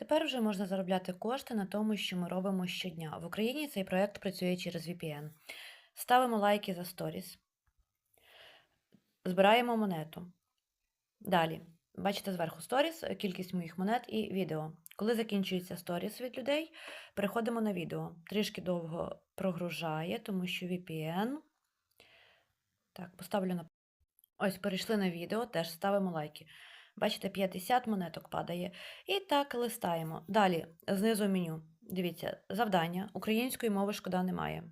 Тепер вже можна заробляти кошти на тому, що ми робимо щодня. В Україні цей проект працює через VPN. Ставимо лайки за сторіс. Збираємо монету. Далі. Бачите зверху сторіс, е, кількість моїх монет і відео. Коли закінчується сторіс від людей, переходимо на відео. Трішки довго прогружає, тому що VPN. Так, поставлю на. Ось, перейшли на відео, теж ставимо лайки. Бачите, 50 монеток падає. І так листаємо. Далі, знизу меню. Дивіться, завдання. Української мови шкода немає.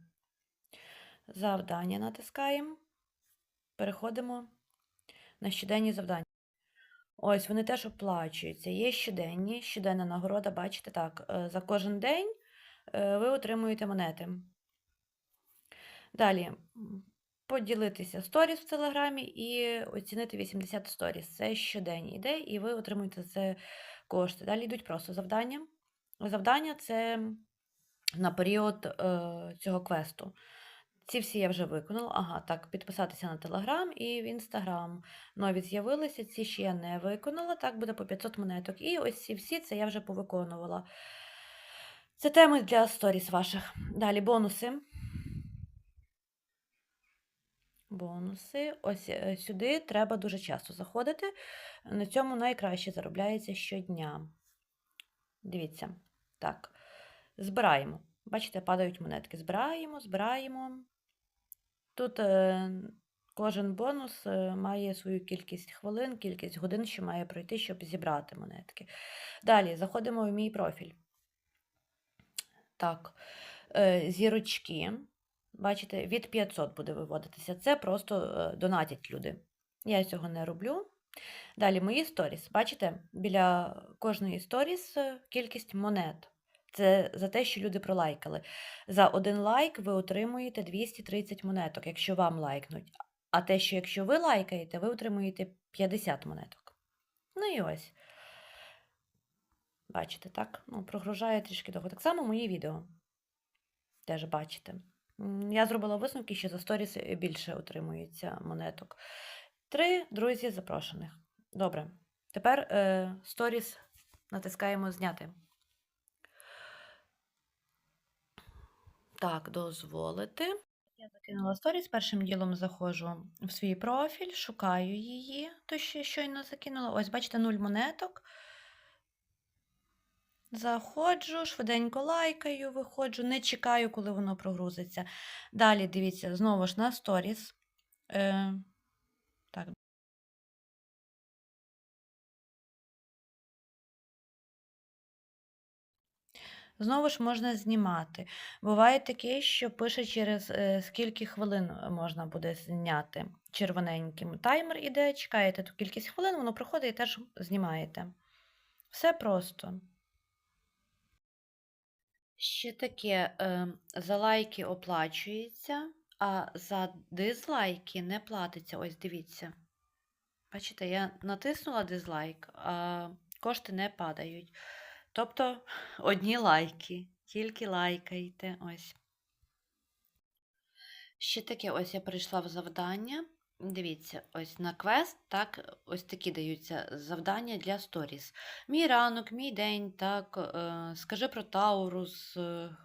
Завдання натискаємо. Переходимо на щоденні завдання. Ось вони теж оплачуються. Є щоденні, щоденна нагорода, бачите, так, е, за кожен день е, ви отримуєте монети. Далі, поділитися сторіс в Телеграмі і оцінити 80 сторіс. Це щодень іде, і ви отримуєте це кошти. Далі йдуть просто завдання. Завдання це на період е, цього квесту. Ці всі я вже виконала. Ага, так, підписатися на Телеграм і в Інстаграм. Нові з'явилися, ці ще я не виконала. Так, буде по 500 монеток. І ось ці всі це я вже повиконувала. Це теми для сторіс ваших. Далі бонуси. Бонуси. Ось е, сюди треба дуже часто заходити. На цьому найкраще заробляється щодня. Дивіться. Так. Збираємо. Бачите, падають монетки. Збираємо, збираємо. Тут е, кожен бонус е, має свою кількість хвилин, кількість годин, що має пройти, щоб зібрати монетки. Далі заходимо в мій профіль. Так, зірочки. Бачите, від 500 буде виводитися. Це просто е, донатять люди. Я цього не роблю. Далі мої сторіс. Бачите, біля кожної сторіс е, кількість монет. Це за те, що люди пролайкали. За один лайк ви отримуєте 230 монеток, якщо вам лайкнуть. А те, що якщо ви лайкаєте, ви отримуєте 50 монеток. Ну і ось. Бачите, так? Ну, прогружає трішки довго. Так само мої відео. Теж бачите. Я зробила висновки, що за сторіс е, більше отримується монеток. Три друзі запрошених. Добре. Тепер е, сторіс натискаємо зняти. Так, дозволити. Я закинула сторіс, першим ділом заходжу в свій профіль, шукаю її, то що щойно закинула. Ось, бачите, нуль монеток. Заходжу, швиденько лайкаю, виходжу, не чекаю, коли воно прогрузиться. Далі дивіться, знову ж на сторіс. Е, так. Знову ж можна знімати. Буває таке, що пише через е, скільки хвилин можна буде зняти червоненьким. Таймер іде, чекаєте ту кількість хвилин, воно проходить і теж знімаєте. Все просто. Ще таке, е, за лайки оплачується, а за дизлайки не платиться. Ось дивіться. Бачите, я натиснула дизлайк, а кошти не падають. Тобто одні лайки, тільки лайкайте. Ось. Ще таке, ось я прийшла в завдання. Дивіться, ось на квест, так, ось такі даються завдання для сторіс. Мій ранок, мій день, так, е, скажи про Таурус, е,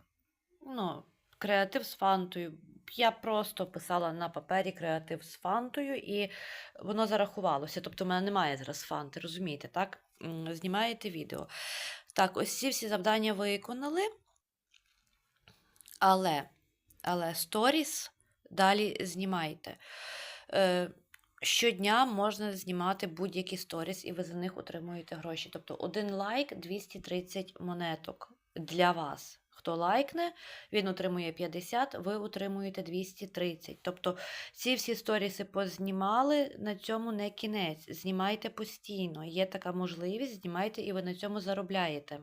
ну, креатив з фантою. Я просто писала на папері креатив з фантою, і воно зарахувалося. Тобто, в мене немає зараз фанти, розумієте, так? Знімаєте відео. Так, ось ці всі завдання виконали. Але, але сторіс далі знімайте. Е, щодня можна знімати будь-які сторіс, і ви за них отримуєте гроші. Тобто один лайк 230 монеток для вас. Хто лайкне, він отримує 50, ви отримуєте 230. Тобто ці всі сторіси познімали, на цьому не кінець. Знімайте постійно. Є така можливість, знімайте і ви на цьому заробляєте.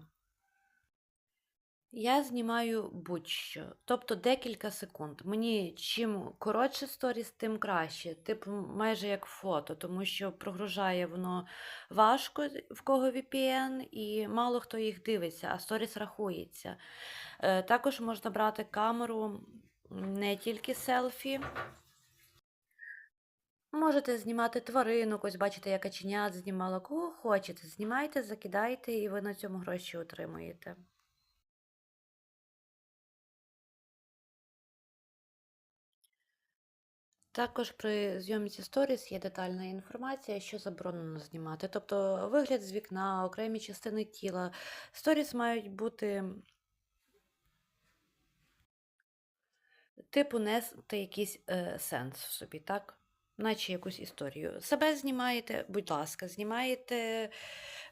Я знімаю будь-що, тобто декілька секунд. Мені чим коротше сторіс, тим краще. Типу, майже як фото, тому що прогружає воно важко, в кого VPN, і мало хто їх дивиться, а сторіс рахується. Е, Також можна брати камеру не тільки селфі. Можете знімати тваринок, ось бачите, я каченят знімала. Кого хочете, знімайте, закидайте, і ви на цьому гроші отримуєте. Також при зйомці сторіс є детальна інформація, що заборонено знімати. Тобто вигляд з вікна, окремі частини тіла. Сторіс мають бути типу нести якийсь е, сенс в собі, так? Наче якусь історію. Себе знімаєте, будь ласка, знімаєте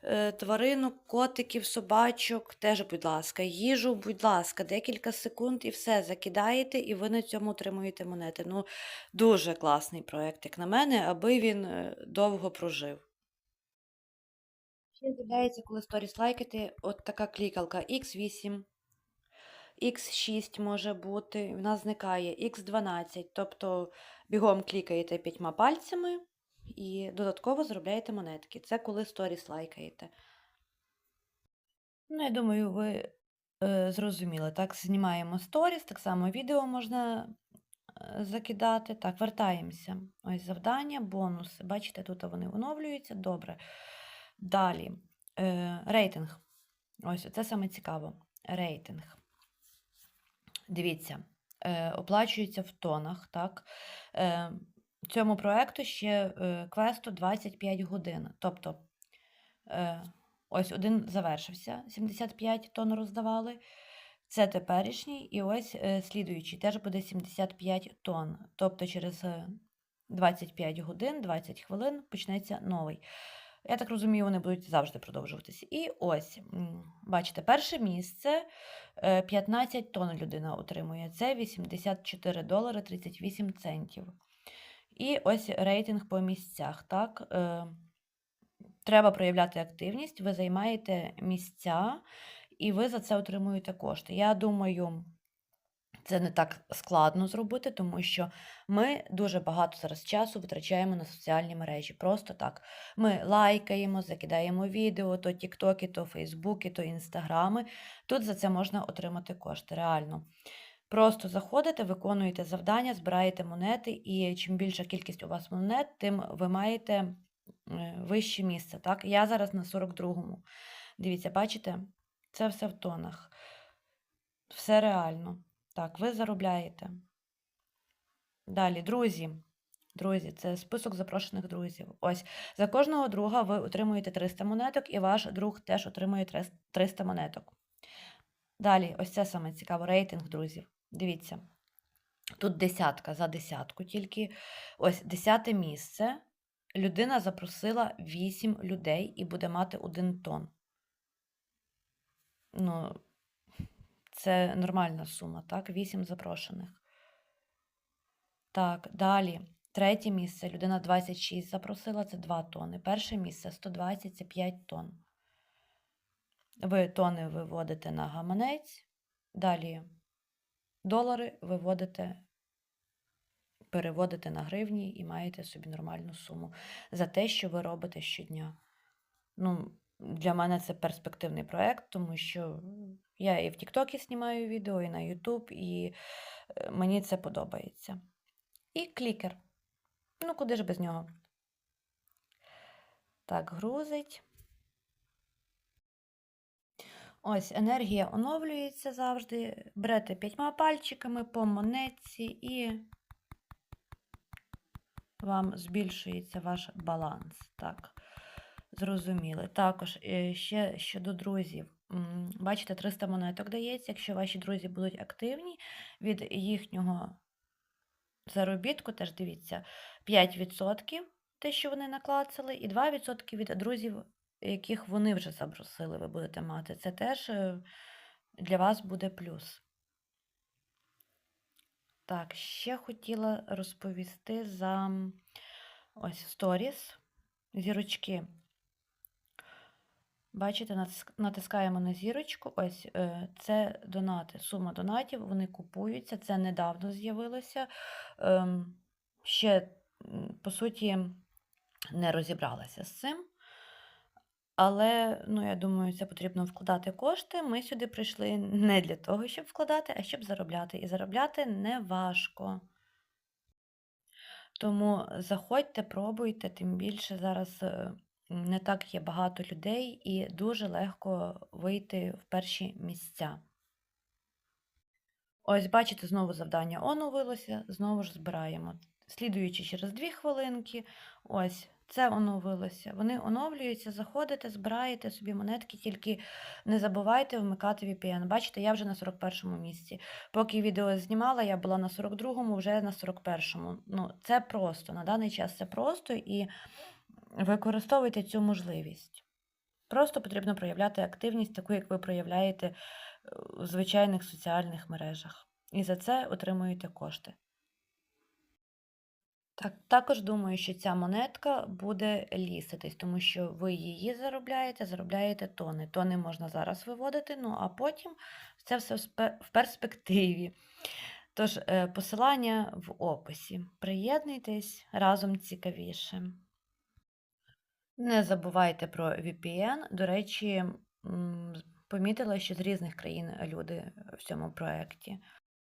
е, тваринок, котиків, собачок, теж, будь ласка, їжу, будь ласка, декілька секунд і все закидаєте, і ви на цьому отримуєте монети. Ну, дуже класний проєкт, як на мене, аби він е, довго прожив. Ще з'являється, коли сторіс лайкати, от така клікалка X8. X6 може бути, в нас зникає X12, тобто бігом клікаєте п'ятьма пальцями і додатково заробляєте монетки. Це коли сторіс лайкаєте. Ну, я думаю, ви е, зрозуміли. Так, знімаємо сторіс, так само відео можна е, закидати. Так, вертаємося. Ось завдання, бонуси. Бачите, тут вони оновлюються. Добре. Далі. Е, рейтинг. Ось це саме цікаво. Рейтинг. Дивіться, оплачується в тонах, так? Е, цьому проекту ще е, квесту 25 годин. Тобто, е, ось один завершився, 75 тонн роздавали. Це теперішній, і ось е, слідуючий теж буде 75 тонн. Тобто, через е, 25 годин, 20 хвилин почнеться новий. Я так розумію, вони будуть завжди продовжуватися. І ось, бачите, перше місце е, 15 тонн людина отримує. Це 84 долари 38 центів. І ось рейтинг по місцях. Так? Е, Треба проявляти активність, ви займаєте місця, і ви за це отримуєте кошти. Я думаю, це не так складно зробити, тому що ми дуже багато зараз часу витрачаємо на соціальні мережі. Просто так. Ми лайкаємо, закидаємо відео, то тіктоки, то фейсбуки, то інстаграми. Тут за це можна отримати кошти, реально. Просто заходите, виконуєте завдання, збираєте монети, і чим більша кількість у вас монет, тим ви маєте е, вище місце. Так? Я зараз на 42-му. Дивіться, бачите? Це все в тонах. Все реально. Так, ви заробляєте. Далі, друзі. Друзі, це список запрошених друзів. Ось за кожного друга ви отримуєте 300 монеток, і ваш друг теж отримує 300 монеток. Далі, ось це саме цікаво, рейтинг друзів. Дивіться. Тут десятка за десятку тільки. Ось десяте місце. Людина запросила 8 людей і буде мати 1 тон. Ну, це нормальна сума, так? 8 запрошених. Так, далі. Третє місце. Людина 26 запросила, це 2 тони. Перше місце 120 це 5 тонн. Ви тони виводите на гаманець. Далі долари виводите, переводите на гривні і маєте собі нормальну суму за те, що ви робите щодня. Ну, для мене це перспективний проєкт, тому що я і в Тіктокі знімаю відео, і на Ютуб, і е, мені це подобається. І клікер. Ну, куди ж без нього? Так, грузить. Ось, енергія оновлюється завжди. Берете п'ятьма пальчиками по монетці і вам збільшується ваш баланс. Так, зрозуміли. Також е, ще щодо друзів. Бачите, 300 монеток дається. Якщо ваші друзі будуть активні, від їхнього заробітку, теж дивіться, 5% те, що вони наклацали, і 2% від друзів, яких вони вже запросили, ви будете мати. Це теж е, для вас буде плюс. Так, ще хотіла розповісти за ось сторіс, зірочки. Бачите, натискаємо на зірочку. Ось е, це донати, сума донатів, вони купуються. Це недавно з'явилося. Ем, ще, по суті, не розібралася з цим. Але, ну, я думаю, це потрібно вкладати кошти. Ми сюди прийшли не для того, щоб вкладати, а щоб заробляти. І заробляти не важко. Тому заходьте, пробуйте, тим більше зараз, е, не так є багато людей і дуже легко вийти в перші місця. Ось бачите, знову завдання оновилося, знову ж збираємо. Слідуючи через 2 хвилинки, ось це оновилося. Вони оновлюються, заходите, збираєте собі монетки, тільки не забувайте вмикати VPN. Бачите, я вже на 41 місці. Поки відео знімала, я була на 42-му, вже на 41-му. Ну, це просто, на даний час це просто і використовуйте цю можливість. Просто потрібно проявляти активність, таку, як ви проявляєте е, у звичайних соціальних мережах. І за це отримуєте кошти. Так, також думаю, що ця монетка буде ліситись, тому що ви її заробляєте, заробляєте тони. Тони можна зараз виводити, ну а потім це все в перспективі. Тож, е, посилання в описі. Приєднуйтесь разом цікавіше. Не забувайте про VPN. До речі, помітила, що з різних країн люди в цьому проєкті.